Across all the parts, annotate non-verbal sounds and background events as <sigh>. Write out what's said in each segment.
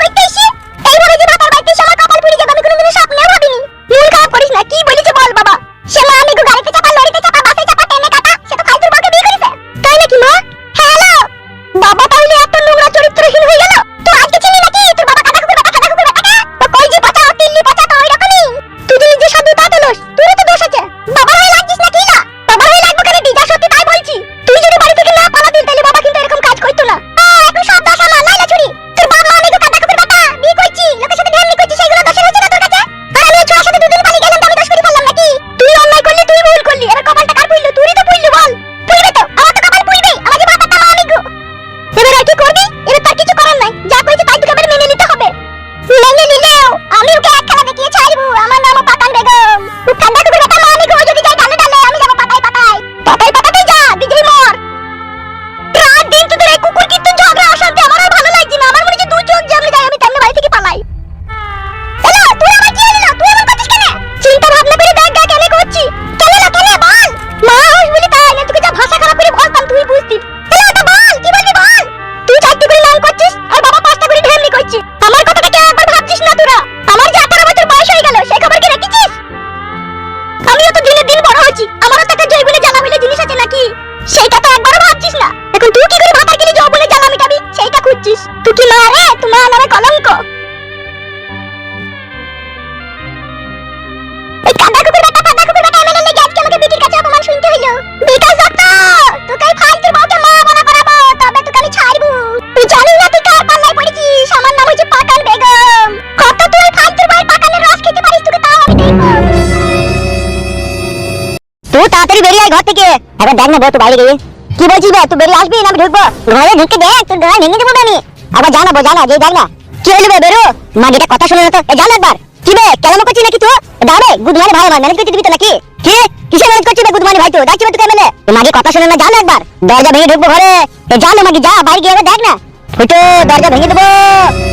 করতে আমি ওকে এক দেখিয়ে ছাড়বো। আমার নামও পাতান বেগম। কান্দা পাকানের রস খেতে পারিস, তোকে তাও আমি দেখব। তুই তাড়াতাড়ি বেরিয়ে আয় ঘর থেকে। একবার দেখ না বউ, তুই বাইরে গিয়ে কি বলছিস বে তুই বেরিয়ে আসবি না আমি ঢুকবো? ঘরে ঢুকে দেখ তোর ঘরে ভেঙে দেবো আমি। আবার জানা বো, জানা, যে দেখ না কি হইল বে বেরো? মা যেটা কথা শুনে না তো জান একবার। কি বে, কেলামো করছিস নাকি তুই? দাঁড়ে গুদমানি ভাই আমার, ম্যানেজ করতে দিবি তো নাকি? কি? কিসে ম্যানেজ করছিস বে গুদমানি ভাই তো ডাকছি তোকে এমএলএ। মাগে কথা শুনে না, জান একবার। দরজা ভেঙে ঢুকবো ঘরে। এ জানো মাগি যা বাইরে গিয়ে দেখ না। ফুটো, দরজা ভেঙে দেবো।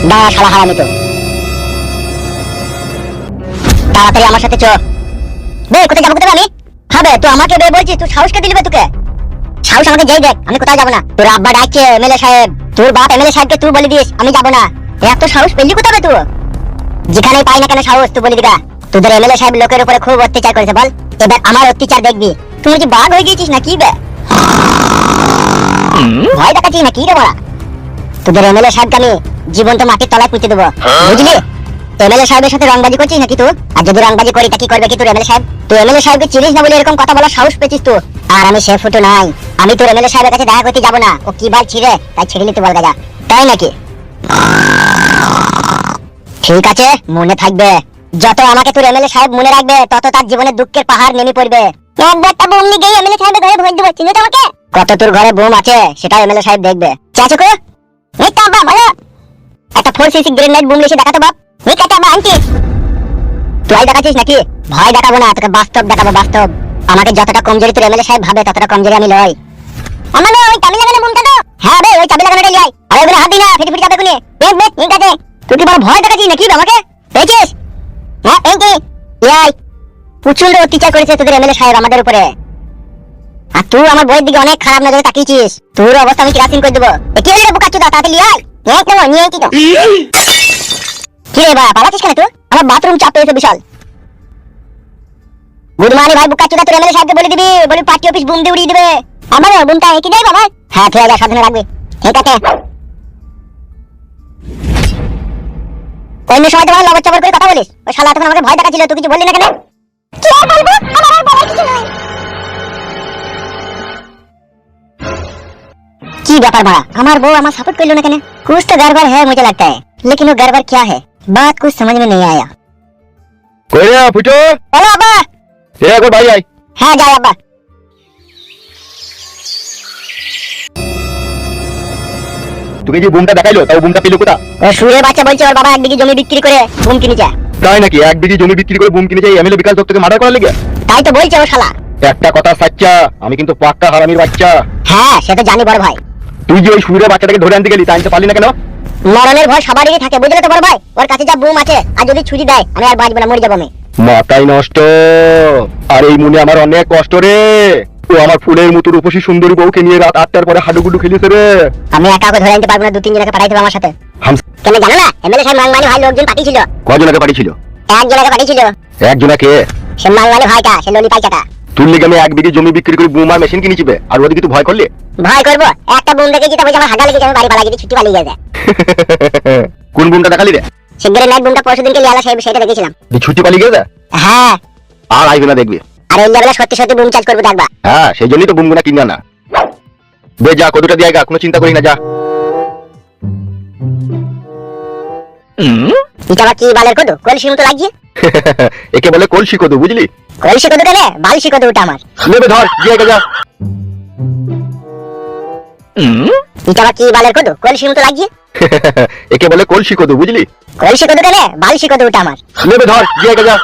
দাঁড়া শালা হারামি তো। তাড়াতাড়ি আমার সাথে চ। বে, কোথায় যাব কোথায় আমি হবে তুই আমাকে বে বলছিস তুই সাহস কে দিলি তোকে? সাহস আমাকে যেই দেখ আমি কোথাও যাব না। তোর আব্বা ডাকছে এমএলএ সাহেব তোর বাপ এমএলএ সাহেবকে তুই বলে দিস আমি যাব না। এত সাহস পেলি কোথায় তুই যেখানেই পাই না কেন সাহস তুই বলে দিগা তোদের এমএলএ সাহেব লোকের উপরে খুব অত্যাচার করেছে বল। এবার আমার অত্যাচার দেখবি। তুই কি বাঘ হয়ে না কি বে? ভয় দেখাচ্ছিস না কি রে বড়া? তোদের এমএলএ সাহেবকে আমি জীবন্ত মাটির তলায় পুঁতে দেবো। বুঝলি? এমএলএ সাহেবের সাথে রংবাজি করছিস নাকি তুই? আর যদি রংবাজি করি তা কি করবে কি তোর এমএলএ সাহেব? তুই এমএলএ সাহেবকে চিনিস না বলে এরকম কথা বলার সাহস পেয়েছিস তুই? আর আমি সে ফুটো নাই। আমি তোর এমএলএ সাহেবের কাছে দেখা করতে যাব না। ও কি বার ছিঁড়ে, তাই ছিঁড়ে নিতে বল গাজা তাই নাকি? ঠিক আছে, মনে থাকবে। যত আমাকে তোর এমএলএ সাহেব মনে রাখবে, তত তার জীবনে দুঃখের পাহাড় নেমে পড়বে। একবারটা বোম নিয়ে গিয়ে এমএলএ সাহেবের ঘরে ভোট দেবো, চিনো তো আমাকে? কত তোর ঘরে বোম আছে সেটা এমএলএ সাহেব দেখবে। চাচুকু, এই তো আব্বা ভালো একটা ফোর সিসি গ্রেনেড বোম লিখে দেখাতো বাপ। এই কাটা আব্বা আনছি। তুই দেখাচ্ছিস নাকি? ভয় দেখাবো না, তোকে বাস্তব দেখাবো, বাস্তব। আমাকে যতটা কমজোরি তোর এমএলএ সাহেব ভাবে, ততটা কমজোরি আমি লই। আমার না, ওই চাবি লাগানো বোমটা তো। হ্যাঁ বে ওই চাবি লাগানোটা লই আরে ওগুলো হাত দিই না, ফেটে ফেটে যাবে কোনে দেখ দেখ ঠিক আছে। তুই কি বড় ভয় দেখাচ্ছিস নাকি আমাকে পেয়েছিস? হ্যাঁ এই কি ইয়াই প্রচণ্ড অত্যাচার করেছে তোদের এমএলএ সাহেব আমাদের উপরে। আর তুই আমার বইয়ের দিকে অনেক খারাপ নজরে তাকিয়েছিস। তোর অবস্থা আমি কিরাসিন করে দেবো। কি হলো বোকা চুদা? তাড়াতাড়ি আয় এই তো নিয়ে কি তো। কি রে বা পালাচ্ছিস কেন তুই? আমার বাথরুম চাপ পেয়েছে বিশাল। গুড মর্নিং ভাই, বুকা চুদা, তোর এমএলএ সাহেবকে বলে দিবি, বলি পার্টি অফিস বুম দিয়ে উড়িয়ে দিবে। আমার বুমটা একই দেয় বাবা হ্যাঁ ঠিক আছে সাবধানে রাখবি ঠিক আছে অন্য সময় তো ভালো লবর চবর করে কথা বলিস ওই শালা তখন আমাকে ভয় দেখাচ্ছিল তুই কিছু বললি না কেন কি আর বলবো আমার আর বলার কিছু নাই की व्यापार बड़ा हमार बहू हमारा सपोर्ट कर लो ना कने कुछ तो गड़बड़ है मुझे लगता है लेकिन वो गड़बड़ क्या है बात कुछ समझ में नहीं आया কই রে ফুটো हेलो अब्बा এ একবার ভাই আয় हाँ जाए अब्बा তোকে যে বুমটা দেখাইলো তাও বুমটা পেল কোথা সুরে বাচ্চা বলছে ওর বাবা একদিকে জমি বিক্রি করে বুম কিনেছে। তাই নাকি? এক বিঘি জমি বিক্রি করে বুম কিনেছে এমএলএ বিকাশ দত্তকে মার্ডার করার লেগে? তাই তো বলছে ও শালা। একটা কথা সাচ্চা আমি কিন্তু পাক্কা হারামির বাচ্চা। হ্যাঁ সেটা জানি বড় ভাই। তুই যে ওই সুরে বাচ্চাটাকে ধরে আনতে গেলি তাই আনতে পারলি না কেন? মরণের ভয় সবারই থাকে বুঝলে তো বড় ভাই? ওর কাছে যা বুম আছে আর যদি ছুরি দেয় আমি আর বাঁচবো না মরে যাব আমি। মাথাই নষ্ট। আর এই মনে আমার অনেক কষ্ট রে। ও আমার ফুলের মতো রূপসী সুন্দরী বউকে নিয়ে রাত আটটার পরে হাডুগুডু খেলিছে রে। আমি একা ওকে ধরে আনতে পারব না দু তিন জনকে পাঠাই দেবো আমার সাথে। কেন জানো না এমএলএ সাহেব মাংমানি ভাই লোকজন পাঠিয়েছিল। কজনকে পাঠিয়েছিল? একজনকে পাঠিয়েছিল। একজনাকে সে মাংমানি ভাইটা সে ললি পাইকাটা। তুই লেগে আমি এক বিঘে জমি বিক্রি করে বুমার মেশিন কিনেছিবে আর ওদিকে তুই ভয় করলি? ভয় করব। একটা বুম দেখে যেটা আমার হাগা লেগেছে আমি বাড়ি পালা ছুটি পালিয়ে <laughs> কোন বুমটা দেখালি রে? শিগগিরই নাইট বুমটা পরশু দিনকে লিয়ালা সাহেব সেটা দেখেছিলাম। তুই ছুটি পালিয়ে গেছে? হ্যাঁ। আর আইবে না দেখবি। আর লেভেলে সত্যি সত্যি বুম চার্জ করব দেখবা হ্যাঁ সেই জন্যই তো বুমগুনা কিনে না। বে যা কতটা দিয়ে কোনো চিন্তা করি না যা। এটা আবার কি বালের কদু? কলসির মতো লাগছে <laughs> একে বলে কলসি কদু বুঝলি? কলসি কদু কেনে? বালসি কদু ওটা আমার। নেবে ধর দিয়ে যা। এটা আবার কি বালের কদু? কলসির মতো লাগছে <laughs> একে বলে কলসি কদু বুঝলি? কলসি কদু কেনে? বালসি কদু ওটা আমার। নেবে ধর দিয়ে যা।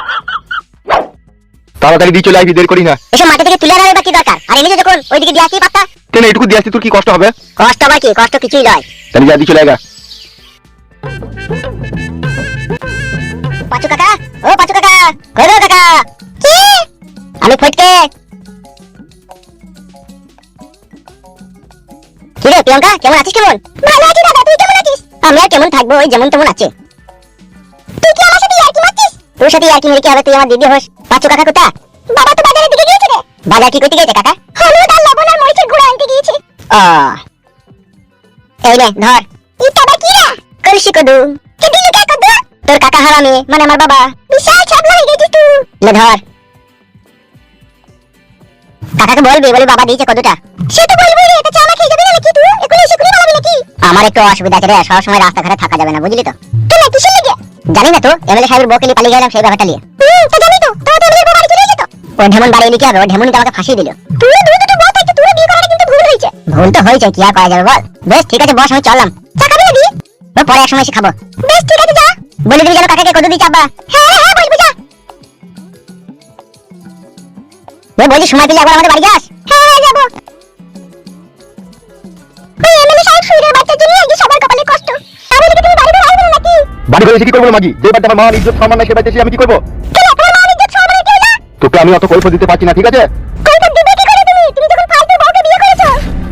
তাড়াতাড়ি দিয়ে চলে আসবি দের করি না। এসব মাটি থেকে তুলে আনার বা কি দরকার? আর এমনি যখন ওইদিকে দিয়ে আসি পাত্তা। কেন এটুকু দিয়ে আসতে তোর কি কষ্ট হবে? কষ্ট আবার কি? কষ্ট কিছুই নয়। তাহলে যা দিয়ে চলে গা। পাচু কাকা? ও পাচু কাকা! কই গো কাকা? কি? আমি ফটকে। কি রে প্রিয়ঙ্কা কেমন আছিস কেমন? ভালো আছি দাদা তুই কেমন আছিস? আমি আর কেমন থাকব ওই যেমন তেমন আছে। তোর সাথে ইয়ার্কি মেরে কি হবে? তুই আমার দিদি হোস। পাচু কাকা কোথা? বাবা তো বাজারের দিকে গিয়েছে রে বাজার কি করতে গিয়েছে কাকা? হলুদ আর লবণ আর মরিচের গুঁড়ো আনতে গিয়েছে। ও। এই নে ধর। ইটা আবার কি রে? কলসি কদু। কে দিলি কে কদু? তোর কাকা হারামি মানে আমার বাবা। বিশাল ছাগলা হয়ে গেছিস তুই। লে ধর। কাকাকে বলবি বলে বাবা দিয়েছে কদুটা। সে তো বলবি রে এটা চামা খেয়ে যাবি না নাকি তুই? এখন এসে করে বলবি নাকি? আমার একটু অসুবিধা আছে রে সব সময় রাস্তাঘাটে থাকা যাবে না বুঝলি তো? কেন কিসের লেগে? জানি না তো এমএলএ সাহেবের বউকে নিয়ে পালিয়ে গেলাম সেই ব্যাপারটা নিয়ে। হুম জানি তো তো তো বাড়ি চলে এসে ও ঢেমন বাড়ি এলি কি হবে ও আমাকে ফাঁসিয়ে দিল? তুই দুই দুটো বউ থাকতে তুই বিয়ে করাটা কিন্তু ভুল হয়েছে। ভুল তো হয়েছে কি আর করা যাবে বল? বেশ ঠিক আছে বস আমি চললাম। চা খাবি পরে এক সময় এসে খাব। বেশ ঠিক আছে যা। বলে দিবি যেন কাকাকে কত হ্যাঁ হ্যাঁ বলব যা। এ বলছি সময় পেলে একবার আমাদের বাড়ি যাস? বাড়ি ঘরে এসে কি করব মাগি? যে বাড়িতে আমার মান ইজ্জত সম্মান নাই সে বাড়িতে এসে আমি কি করব? তোকে আমি অত দিতে পারছি না ঠিক আছে? ফালতু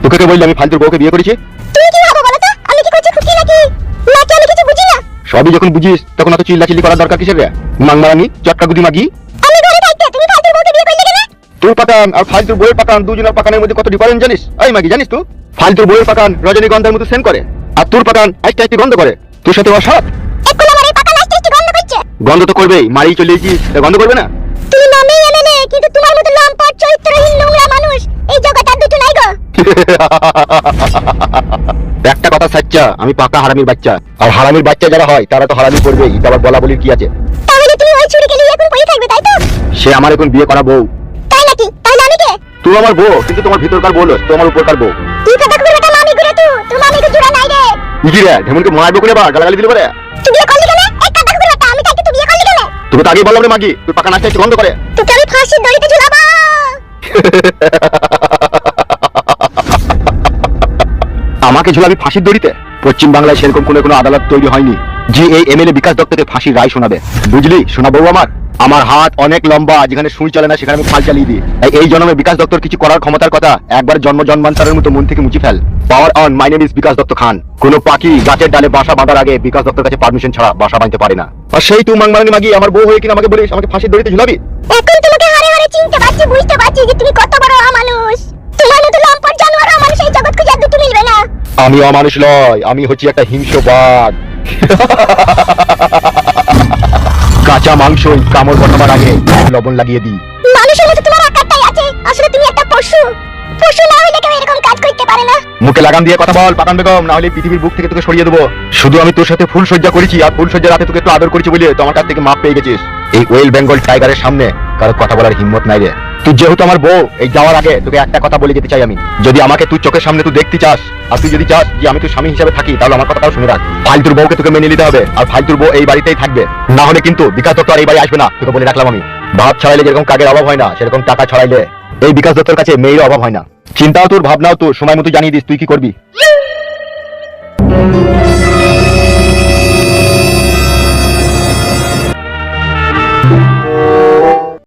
তোকে কে বললি আমি ফালতুর বউকে বিয়ে করেছি? তো? সবই যখন বুঝিস তখন অত করার দরকার কিসের রে? মাংমারানি চটকা গুদি মাগি। ফালতু তোর পাকান আর ফালতুর বইয়ের পাকান দুজনের পাকানের মধ্যে কত ডিফারেন্স জানিস? এই মাগি জানিস তুই ফালতুর বইয়ের পাকান রজনীগন্ধার মতো সেন করে আর তোর পাকান আইসটা একটি গন্ধ করে। তোর সাথে অসাত গন্ধ তো করবেই মারি চলে তা গন্ধ করবে না? তুমি নামে এমএলএ কিন্তু তোমার মতো লম্পট চরিত্রহীন নোংরা মানুষ এই জগতে আর দুটো নাই গো। <laughs> একটা কথা সাচ্চা আমি পাকা হারামির বাচ্চা। আর হারামির বাচ্চা যারা হয় তারা তো হারামি করবে এটা আবার বলা বলির কি আছে? তাহলে তুমি ওই ছুরিকে নিয়ে এখন পড়ে থাকবে তাই তো? সে আমার এখন বিয়ে করা বউ। তাই নাকি? তাহলে আমি কে? তুই আমার বউ কিন্তু তোমার ভিতরকার বউ নস, তো উপরকার বউ। তুই কথা করে বেটা মামি ঘুরে তুই তোমার মামি জুড়া নাই রে। ইজি রে ঢেমনকে মারবো করে বা গালাগালি দিলে পারে? তুই বিয়ে করলি কেন তোকে তো আগেই বললাম রে মাগি তুই পাকা নাচটা একটু বন্ধ করে? তোকে আমি ফাঁসির দড়িতে ঝুলাবো! আমাকে ঝুলাবি ফাঁসির দড়িতে? পশ্চিম বাংলায় সেরকম কোনো কোনো আদালত তৈরি হয়নি। যে এই এমএলএ বিকাশ দত্তকে ফাঁসির রায় শোনাবে। বুঝলি শোনাবো আমার? আমার হাত অনেক লম্বা যেখানে সুই চলে না সেখানে আমি ফাল চালিয়ে দিই। তাই এই জন্মে বিকাশ দত্তর কিছু করার ক্ষমতার কথা একবার জন্ম জন্মান্তরের মতো মন থেকে মুছে fail. Power on my name is Bikash Dutta Khan. কোনো পাখি গাছের ডালে বাসা বাঁধার আগে বিকাশ দত্তের কাছে পারমিশন ছাড়া বাসা বাঁধতে পারে না। আর সেই তুই মাংমারানি মাগি আমার বউ হয়ে কিনা আমাকে বলিস আমাকে ফাঁসির দড়িতে ঝুলাবি? এখন তোমাকে হারে হারে চিনতে পারছি বুঝতে পারছি যে তুমি কত বড় অমানুষ। তোমার মতো লম্পট জানোয়ার অমানুষ এই জগৎ খুঁজে দুটো মিলবে না। আমি অমানুষ নয় আমি হচ্ছি একটা হিংস্রবাদ। <laughs> কাঁচা ওই কামড় বসাবার আগে লবণ লাগিয়ে দিই। মানুষের মতো তোমার আকারটাই আছে। আসলে তুমি একটা পশু। পশু না হলে কেউ এরকম কাজ করতে পারে না। মুখে লাগাম দিয়ে কথা বল পাকান বেগম না হলে পৃথিবীর বুক থেকে তোকে সরিয়ে দেবো। শুধু আমি তোর সাথে ফুল সজ্জা করেছি আর ফুল সজ্জা রাতে তোকে একটু আদর করেছি বলে তো আমার কাছ থেকে মাপ পেয়ে গেছিস। এই ওয়েল বেঙ্গল টাইগারের সামনে কারও কথা বলার হিম্মত নাই রে। তুই যেহেতু আমার বউ, এই যাওয়ার আগে তোকে একটা কথা বলে যেতে চাই আমি। যদি আমাকে তুই চোখের সামনে তুই দেখতে চাস, আর তুই যদি চাস যে আমি তোর স্বামী হিসেবে থাকি, তাহলে আমার কথাটাও শুনে রাখ। ফালতুর বউকে তোকে মেনে নিতে হবে, আর ফালতুর বউ এই বাড়িতেই থাকবে। না হলে কিন্তু বিকাশ দত্ত আর এই বাড়ি আসবে না, তোকে বলে রাখলাম আমি। ভাব ছড়াইলে যেরকম কাকের অভাব হয় না, সেরকম টাকা ছড়াইলে এই বিকাশ দত্তর কাছে মেয়ের অভাব হয় না। চিন্তাও তোর, ভাবনাও তোর, সময় মতো জানিয়ে দিস, তুই কি করবি?